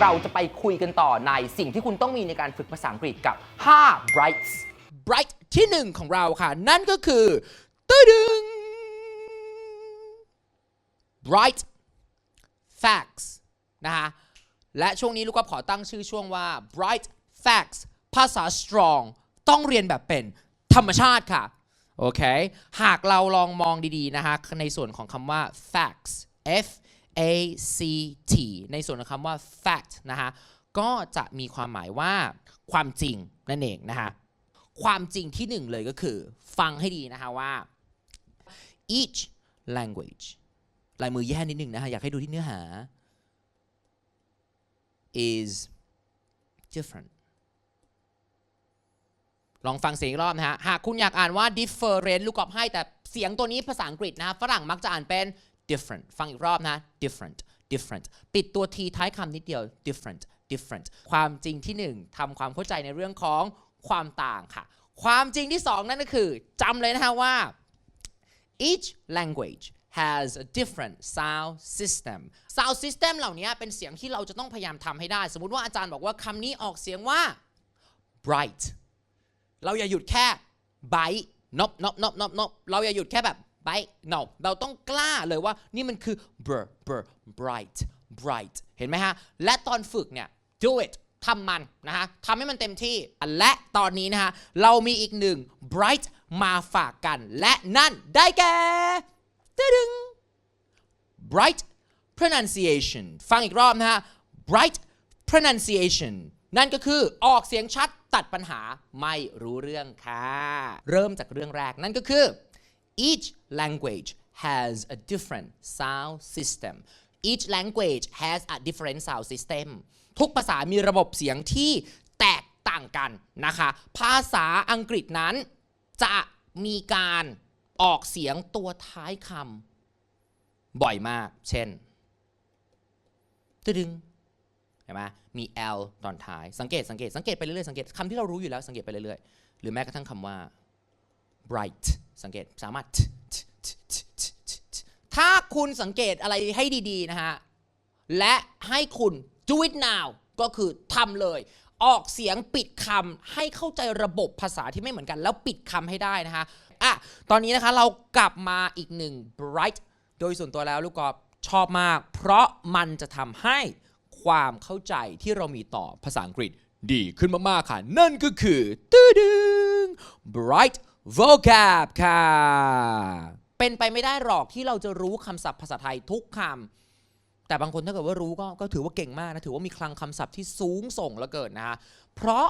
เราจะไปคุยกันต่อในสิ่งที่คุณต้องมีในการฝึกภาษาอังกฤษกับ 5 brights bright ที่หนึ่งของเราค่ะ นั่นก็คือตึ้ดึง bright facts นะคะและช่วงนี้ลูกก็ขอตั้งชื่อช่วงว่า bright facts ภาษา strong ต้องเรียนแบบเป็นธรรมชาติค่ะ โอเค หากเราลองมองดี ๆ นะคะในส่วนของคำว่า facts f a c t ในส่วนของคำว่า fact นะคะก็จะมีความหมายว่าความจริงนั่นเองนะคะความจริงที่หนึ่งเลยก็คือ ฟังให้ดีนะคะว่า each language ลายมือแย่นิดนึงนะคะอยากให้ดูที่เนื้อหา is different ลองฟังเสียงอีกรอบนะฮะ หากคุณอยากอ่านว่า different ลูกกอบให้แต่เสียงตัวนี้ภาษาอังกฤษนะฮะฝรั่งมักจะอ่านเป็น different ฟังอีกรอบนะ different different ปิดตัว t ท้ายคำนิดเดียว different different ความจริงที่หนึ่งทำความเข้าใจในเรื่องของความต่างค่ะ ความจริงที่สองนั่นก็คือจำเลยนะฮะว่า each language has a different sound system sound system เหล่านี้เป็นเสียงที่เราจะต้องพยายามทำให้ได้ สมมุติว่าอาจารย์บอกว่าคำนี้ออกเสียงว่า bright เราอย่าหยุดแค่ bite นบนบนบนบนบเราอย่าหยุดแค่แบบ bite no เราต้องกล้าเลยว่านี่มันคือ br br bright bright เห็นไหมฮะ และตอนฝึกเนี่ย do it ทำมันนะฮะทำให้มันเต็มที่ และตอนนี้นะฮะ เรามีอีกหนึ่ง bright มาฝากกัน และนั่นได้แก่ดึง bright pronunciation ฟังอีกรอบนะฮะ bright pronunciation นั่นก็คือออกเสียงชัดตัดปัญหาไม่รู้เรื่องค่ะ เริ่มจากเรื่องแรกนั่นก็คือ each language has a different sound system each language has a different sound system ทุกภาษามีระบบเสียงที่แตกต่างกันนะคะ ภาษาอังกฤษนั้น จะมีการออกเสียงตัวท้ายคำบ่อยมาก เช่นตึดึงเห็นไหมมี L ตอนท้าย สังเกต สังเกต สังเกตไปเรื่อยๆ สังเกตคำที่เรารู้อยู่แล้ว สังเกตไปเรื่อยๆ หรือแม้กระทั่งคำว่า bright สังเกตสามารถ ถ้าคุณสังเกตอะไรให้ดีๆ นะฮะ และให้คุณ do it now ก็คือทำเลย ออกเสียงปิดคำให้เข้าใจระบบภาษาที่ไม่เหมือนกัน แล้วปิดคำให้ได้นะคะ อะ ตอนนี้นะคะเรากลับมาอีกหนึ่ง bright โดยส่วนตัวแล้วลูกกอล์ฟชอบมาก เพราะมันจะทำให้ความเข้าใจที่เรามีต่อภาษาอังกฤษดีขึ้นมาก ๆ ค่ะ นั่นก็คือตื้อดึง bright vocab ค่ะ เป็นไปไม่ได้หรอกที่เราจะรู้คำศัพท์ภาษาไทยทุกคำ แต่บางคนถ้าเกิดว่ารู้ก็ก็ถือว่าเก่งมากนะ ถือว่ามีคลังคำศัพท์ที่สูงส่งเหลือเกินนะฮะ เพราะ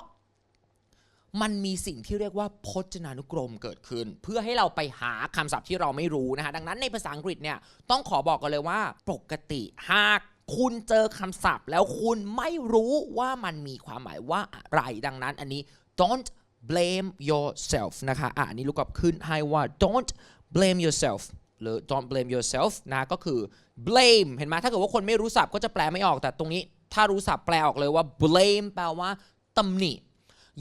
มันมีสิ่งที่เรียกว่าพจนานุกรมเกิดขึ้น เพื่อให้เราไปหาคำศัพท์ที่เราไม่รู้นะฮะ ดังนั้นในภาษาอังกฤษเนี่ยต้องขอบอกกันเลยว่า ปกติหากคุณเจอคำศัพท์ แล้วคุณไม่รู้ว่ามันมีความหมายว่าอะไร ดังนั้นอันนี้ don't blame yourself นะคะอะนนี้ลูกกับขึ้นให้ว่า don't blame yourself หรือ don't blame yourself นะก็คือ blame เห็นไหมถ้าเกิดว่าคนไม่รู้ศัพท์ก็จะแปลไม่ออกแต่ตรงนี้ถ้ารู้ศัพท์แปลออกเลยว่า blame แปลว่าตำหนิ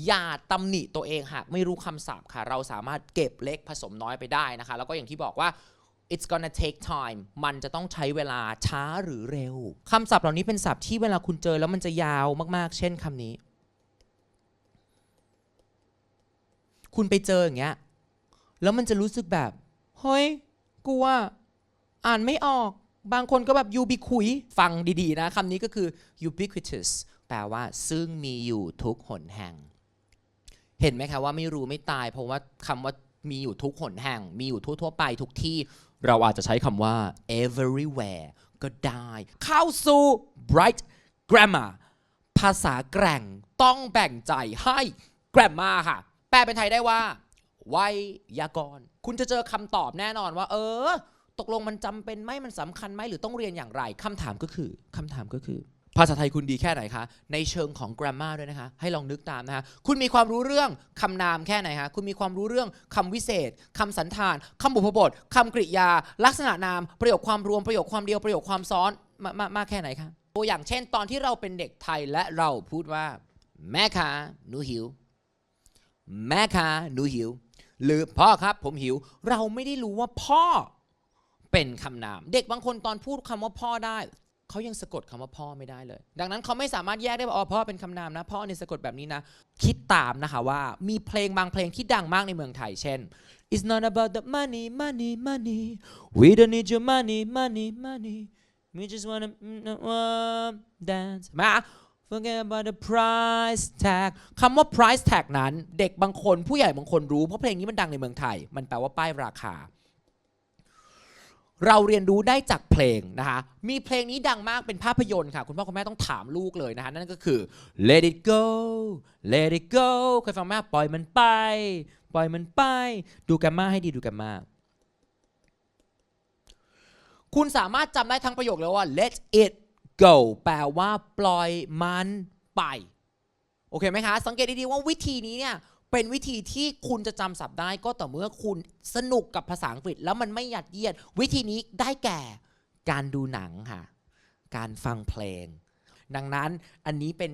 อย่าตำหนิตัวเองหากไม่รู้คำศัพท์ค่ะ เราสามารถเก็บเล็กผสมน้อยไปได้นะคะ แล้วก็อย่างที่บอกว่า it's gonna take time มันจะต้องใช้เวลาช้าหรือเร็วคำศัพท์เหล่านี้เป็นศัพท์ที่เวลาคุณเจอแล้วมันจะยาวมากๆ เช่นคำนี้ คุณไปเจออย่างเงี้ย แล้วมันจะรู้สึกแบบ เฮ้ย กูว่า อ่านไม่ออก บางคนก็แบบ ubiquitous ฟังดีๆนะคำนี้ก็คือ ubiquitous แปลว่า ซึ่งมีอยู่ทุกหนแห่ง เห็นไหมคะว่าไม่รู้ไม่ตาย เพราะว่าคำว่ามีอยู่ทุกหนแห่ง มีอยู่ทั่วๆไปทุกที่ เราอาจจะใช้คำว่า everywhere ก็ได้ เข้าสู่ bright grammar ภาษาแกร่งต้องแบ่งใจให้ grammar ค่ะ แปลเป็นไทยได้ว่าไวยากรณ์คุณจะเจอคำตอบแน่นอนว่า เออ ตกลงมันจำเป็นไหมมันสำคัญไหมหรือต้องเรียนอย่างไรคำถามก็คือคำถามก็คือ ภาษาไทยคุณดีแค่ไหนคะ ในเชิงของ grammar ด้วยนะคะ ให้ลองนึกตามนะคะคุณมีความรู้เรื่องคำนามแค่ไหนคะคุณมีความรู้เรื่องคำวิเศษคำสันธานคำบุพบทคำกริยา ลักษณะนาม ประโยคความรวมประโยคความเดียวประโยคความซ้อนมามามากแค่ไหนคะตัวอย่างเช่น ตอนที่เราเป็นเด็กไทยและเราพูดว่า แม่คะหนูหิว แม่คะหนูหิว หรือพ่อครับผมหิว เราไม่ได้รู้ว่าพ่อเป็นคำนาม เด็กบางคนตอนพูดคำว่าพ่อได้ เขายังสะกดคำว่าพ่อไม่ได้เลย ดังนั้นเขาไม่สามารถแยกได้ว่าอ๋อพ่อเป็นคำนามนะ พ่อเนี่ยสะกดแบบนี้นะ คิดตามนะคะว่ามีเพลงบางเพลงที่ดังมากในเมืองไทย เช่น It's not about the money money money we don't need your money money money we just wanna uh, dance มา forget about the price tag คำว่า price tag นั้น เด็กบางคนผู้ใหญ่บางคนรู้ เพราะเพลงนี้มันดังในเมืองไทย มันแปลว่าป้ายราคา เราเรียนรู้ได้จากเพลงนะคะ มีเพลงนี้ดังมากเป็นภาพยนตร์ค่ะ คุณพ่อคุณแม่ต้องถามลูกเลยนะคะ นั่นก็คือ let it go let it go เคยฟังไหมปล่อยมันไป ปล่อยมันไป ดูแกมมาให้ดีดูแกมมาคุณสามารถจำได้ทั้งประโยคเลยว่า let it go แปลว่าปล่อยมันไป โอเคไหมคะ สังเกตดีๆว่าวิธีนี้เนี่ยเป็นวิธีที่คุณจะจำศัพท์ได้ก็ต่อเมื่อคุณสนุกกับภาษาอังกฤษ แล้วมันไม่หยัดเยียด วิธีนี้ได้แก่ การดูหนังค่ะ การฟังเพลง ดังนั้นอันนี้เป็น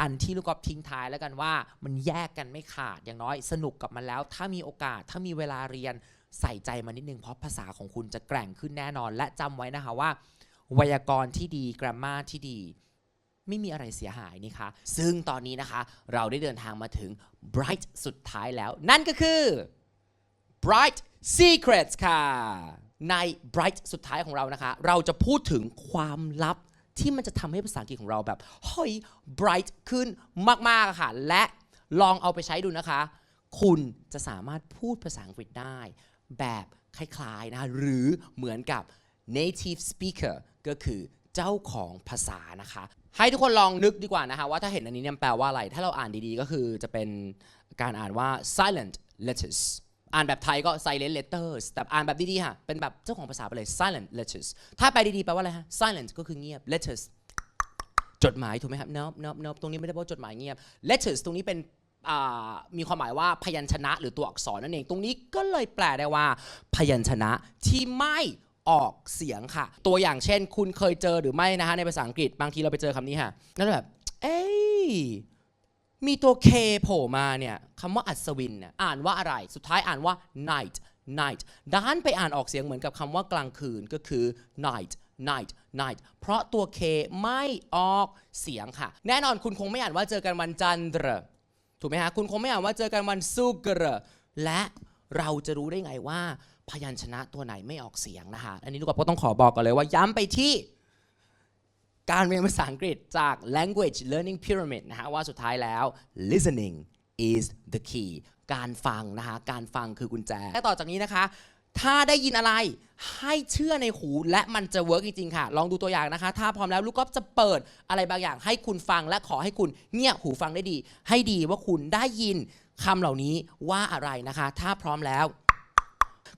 อันที่ลูกกอล์ฟทิ้งท้ายแล้วกันว่า มันแยกกันไม่ขาดอย่างน้อยสนุกกับมันแล้ว ถ้ามีโอกาสถ้ามีเวลาเรียนใส่ใจมันนิดนึงเพราะภาษาของคุณจะแกร่งขึ้นแน่นอน และจำไว้นะคะว่า ไวยากรณ์ที่ดีกราฟมาที่ดี ไม่มีอะไรเสียหายนี่คะซึ่งตอนนี้นะคะเราได้เดินทางมาถึง bright สุดท้ายแล้ว นั่นก็คือ bright secrets ค่ะ ใน bright สุดท้ายของเรานะคะ เราจะพูดถึงความลับที่มันจะทำให้ภาษาอังกฤษของเราแบบเฮ้ย bright ขึ้นมากๆะค่ะ และลองเอาไปใช้ดูนะคะ คุณจะสามารถพูดภาษาอังกฤษได้ แบบคล้ายๆนะ หรือเหมือนกับ native speaker ก็คือเจ้าของภาษานะคะ ให้ทุกคนลองนึกดีกว่านะคะว่าถ้าเห็นอันนี้เนี่ยแปลว่าอะไร ถ้าเราอ่านดีๆ ก็คือจะเป็นการอ่านว่า silent letters อ่านแบบไทยก็ silent letters แต่อ่านแบบดีๆค่ะเป็นแบบเจ้าของภาษาไปเลย silent letters ถ้าไปดีๆแปลว่าอะไรฮะ silent ก็คือเงียบ letters จดหมายถูกไหมครับ nope nope nope ตรงนี้ไม่ได้แปลว่าจดหมายเงียบ letters ตรงนี้เป็นมีความหมายว่าพยัญชนะหรือตัวอักษรนั่นเอง ตรงนี้ก็เลยแปลได้ว่า พยัญชนะที่ไม่ ออกเสียงค่ะ ตัวอย่างเช่น คุณเคยเจอหรือไม่นะฮะในภาษาอังกฤษบางทีเราไปเจอคำนี้ค่ะนั่นแบบ เอ้ยมีตัว K โผล่มาเนี่ยคำว่าอัศวินเนี่ยอ่านว่าอะไร สุดท้ายอ่านว่า night night ด้านไปอ่านออกเสียงเหมือนกับคำว่ากลางคืนก็คือ night night night เพราะตัว K ไม่ออกเสียงค่ะ แน่นอนคุณคงไม่อ่านว่าเจอกันวันจันทร์ถูกไหมฮะ คุณคงไม่อ่านว่าเจอกันวันศุกร์และเราจะรู้ได้ไงว่า พยัญชนะตัวไหนไม่ออกเสียงนะคะอันนี้ลูกกอล์ฟก็ต้องขอบอกก่อนเลยว่าย้ำไปที่การเรียนภาษาอังกฤษจาก language learning pyramid นะฮะว่าสุดท้ายแล้ว listening is the key การฟังนะคะการฟังคือกุญแจและต่อจากนี้นะคะ ถ้าได้ยินอะไรให้เชื่อในหูและมันจะเวิร์กจริงๆค่ะ ลองดูตัวอย่างนะคะ ถ้าพร้อมแล้วลูกก๊อฟจะเปิดอะไรบางอย่าง ให้คุณฟังและขอให้คุณเงี่ยหูฟังได้ดี ให้ดีว่าคุณได้ยินคำเหล่านี้ว่าอะไรนะคะ ถ้าพร้อมแล้ว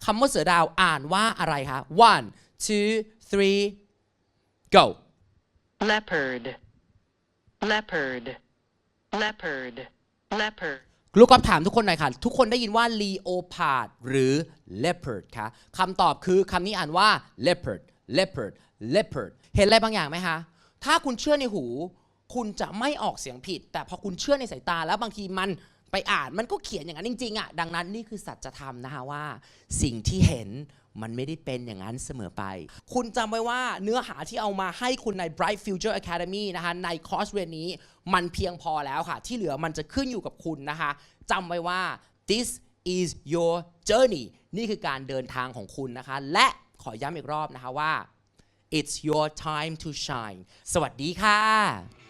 คำว่าเสือดาวอ่านว่าอะไรคะ one two three go leopard, leopard, leopard, leopard. ลูกกอล์ฟถามทุกคนหน่อยค่ะ ทุกคนได้ยินว่า leopard หรือ leopard คะคำตอบคือคำนี้อ่านว่า leopard leopard leopard เห็นอะไรบางอย่างไหมคะ ถ้าคุณเชื่อในหู คุณจะไม่ออกเสียงผิด แต่พอคุณเชื่อในสายตาแล้วบางทีมัน ไปอ่านมันก็เขียนอย่างนั้นจริงๆอะดังนั้นนี่คือสัจธรรมนะคะว่า สิ่งที่เห็นมันไม่ได้เป็นอย่างนั้นเสมอไป คุณจำไว้ว่าเนื้อหาที่เอามาให้คุณใน Bright Future Academy นะคะในคอร์สเรียนนี้มันเพียงพอแล้วค่ะ ที่เหลือมันจะขึ้นอยู่กับคุณนะคะจำไว้ว่า this is your journey นี่คือการเดินทางของคุณนะคะ และขอย้ำอีกรอบนะคะว่า it's your time to shine สวัสดีค่ะ